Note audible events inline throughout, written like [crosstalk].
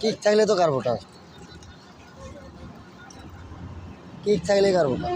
Kick থাকলে তো carburettor kick থাকলে কার্বোটার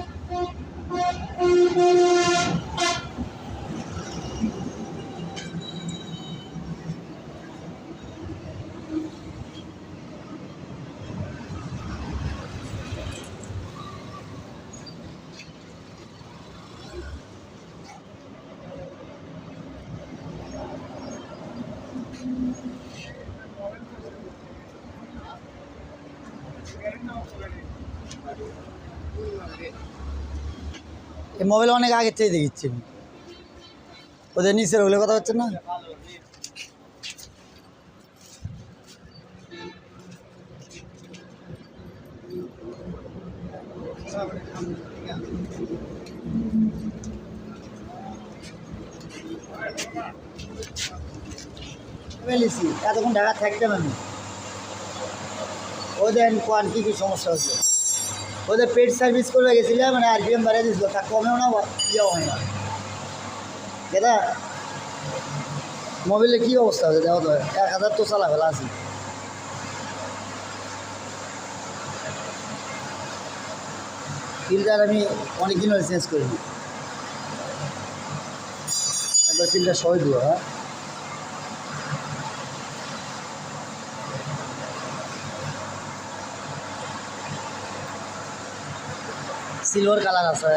এই মোবাইল অনেক আগের থেকে দেখিচ্ছি ওদের নিচের ওগুলো কথা হচ্ছে না? এতক্ষণ ঢাকা থাকতাম আমি। ওদের কোয়ান, কী কী সমস্যা হচ্ছে? ওদের পেট সার্ভিস করবে গেছিলাম মানে আর পিএম বাড়িয়ে দিয়েছিল, তা কমেও না ইয়েও হয় না। এটা মোবাইলে কী অবস্থা হচ্ছে দেখো তো, এক হাজার তো চালা ফেলা আছি। ফিল্টার আমি অনেক দিন চেঞ্জ করিনি। একবার ফিল্টার সবাই দিও হ্যাঁ? সিলভার কালার আছে।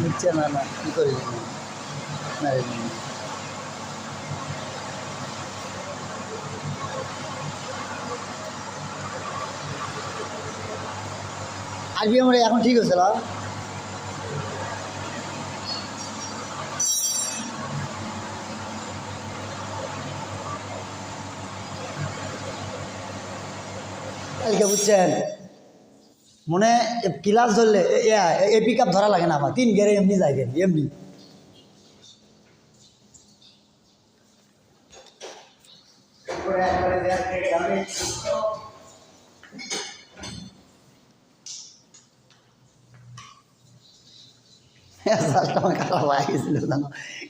নিচ্ছে না না কী করে? না আরবি আমার এখন ঠিক হয়েছে না কালকে বুঝছেন? মনে ক্লাস ধরলে, এ পিক আপ ধরা লাগে না আমার। তিন গেরে এমনি যায় গেলি এমনি।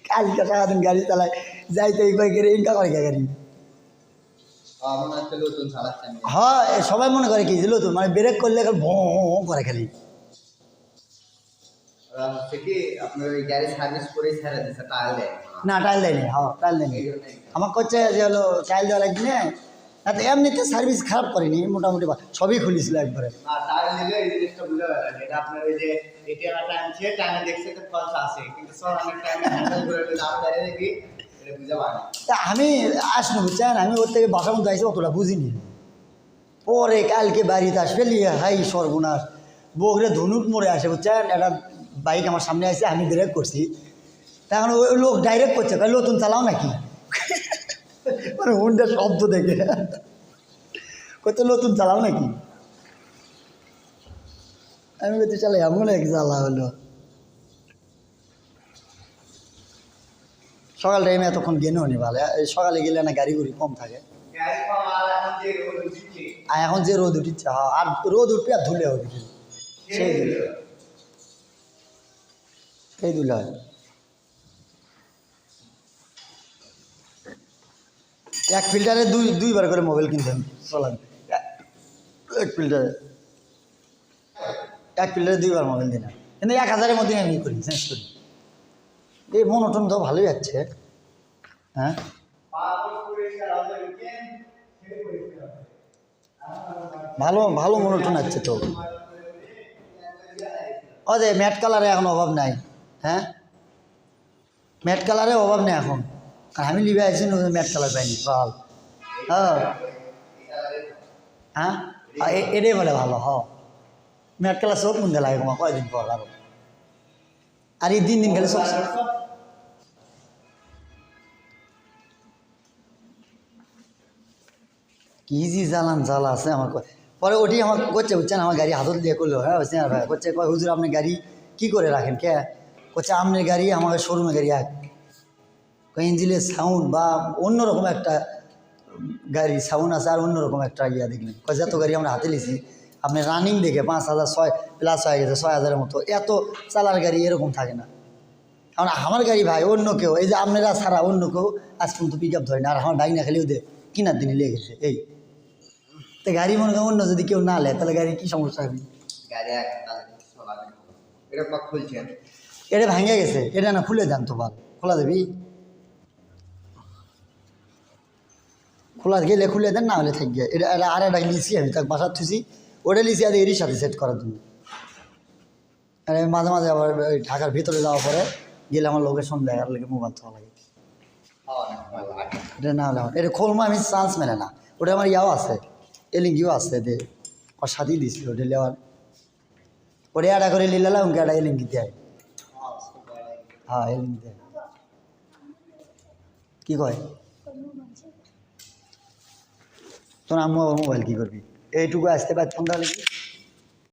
কালকে সারাদিন গাড়ি চালায়, যাইতে একবার গেলে ইনকা করে গাড়ি আমার হাতে নতুন চালাচ্ছেন হ্যাঁ সবাই মনে করে কি তো মানে ব্রেক করলে ভোঁ করে খালি। না টাইল দেয়নি হ্যাঁ টাইল দেয়নি। আমার করছে যে হলো টাইল দেওয়া লাগবে না তাতে এমনিতে সার্ভিস খারাপ করেনি মোটামুটি সবই খুলেছিল একবারে। দেখছে আমি আমি বুঝছেন, আমি ওর থেকে বাসার মধ্যে আইসি অতটা বুঝিনি। পরে কালকে বাড়িতে আসবে, লিয়ে, হাই সর্বনাশ। বগরে ধনুক মরে আসে, বুঝছেন? একটা বাইক আমার সামনে আসে, আমি ব্রেক করছি। তখন ওই লোক ডাইরেক্ট করছে নতুন চালাও নাকি? [laughs] মানে হুন্ডার শব্দ দেখে। কত নতুন চালাও নাকি? আমি বলতে চালাই এমন এক জ্বালা হলো। সকাল টাইমে এতক্ষণ গেলেও নি ভালো। সকালে গেলে না গাড়ি গুড়ি কম থাকে। আর এখন যে রোদ উঠিচ্ছে হ্যাঁ, আর রোদ উঠবে আর ধুলে হবে সেই ধুলে। সেই ধুলে হয় এক ফিল্টারে দুই দুইবার করে মোবাইল কিনতে হবে। চলান। এক ফিল্টারে এক ফিল্টারে দুইবার মোবাইল দিন কিন্তু এক হাজারের মধ্যে আমি করি চেঞ্জ করি। এই মনোটন তো ভালোই যাচ্ছে হ্যাঁ? ভালো ভালো মনোটন আছে তো। অদে ম্যাট কালারে এখন অভাব নাই। হ্যাঁ? ম্যাট কালারে অভাব নেই এখন। আর আমি লিবে আছি ম্যাট কালার পাইনি, ভালো। হ্যাঁ? হ্যাঁ? এটাই বলে ভালো, হ। ম্যাট কালার সব মধ্যে লাগে কয়দিন পর আরও। আর এই দিন দিন গেলে সব কি জি জ্বালান জ্বালা আছে আমার পরে ওটি আমার করছে বুঝছেন, আমার গাড়ি হাতত দিয়ে করল হ্যাঁ বুঝছেন ভাই করছে কয়, হুজুর, আপনি গাড়ি কি করে রাখেন, কে? হচ্ছে আমনের গাড়ি আমাদের শোরুমের গাড়ি এক। ইঞ্জিনের সাউন্ড বা অন্যরকম একটা গাড়ি সাউন্ড আছে আর অন্যরকম একটা ইয়া দেখলেন। যত গাড়ি আমরা হাতে লিছি আপনি রানিং দেখে পাঁচ হাজার ছয় প্লাস হয়ে গেছে ছয় হাজারের মতো এত চালার গাড়ি এরকম থাকে না। কারণ আমার গাড়ি ভাই অন্য কেউ এই যে আপনারা ছাড়া অন্য কেউ আজ পর্যন্ত পিক আপ ধরে না আর আমার বাইক না খেলেও দে কিনার দিনই লেগে গেছে এই। তো গাড়ি মনে করেন অন্য যদি কেউ না নেয় তাহলে গাড়ি কী সমস্যা হবে। এটা ভেঙে গেছে এটা না খুলে দেন তো বাল খোলা দেবি খোলা গেলে খুলে দেন না হলে থাকবে এটা আর একটা লিসি আমি তাকে বাসার থুছি ওটা লিসি আর এরই সাথে সেট করার জন্য। আর আমি মাঝে মাঝে আবার ওই ঢাকার ভিতরে যাওয়ার পরে গেলে আমার লোকেশন দেয় আর মোবাইল থাকা লাগে। এটা না হলে আমার- এটা খোলমা আমি চান্স মেলে না। ওটা আমার ইয়াও আছে, এলিঙ্গিও আছে দে। ওর সাথেই দিছিল ওটা লেওয়ার ওটা একটা করে লিলালাম ওকে একটা এলিঙ্গি দেয়। হ্যাঁ এলিঙ্গি দেয়। কি কয়? তোর আম্মু আবার মোবাইল কি করবি? এইটুকু আসতে পারতাম তাহলে কি?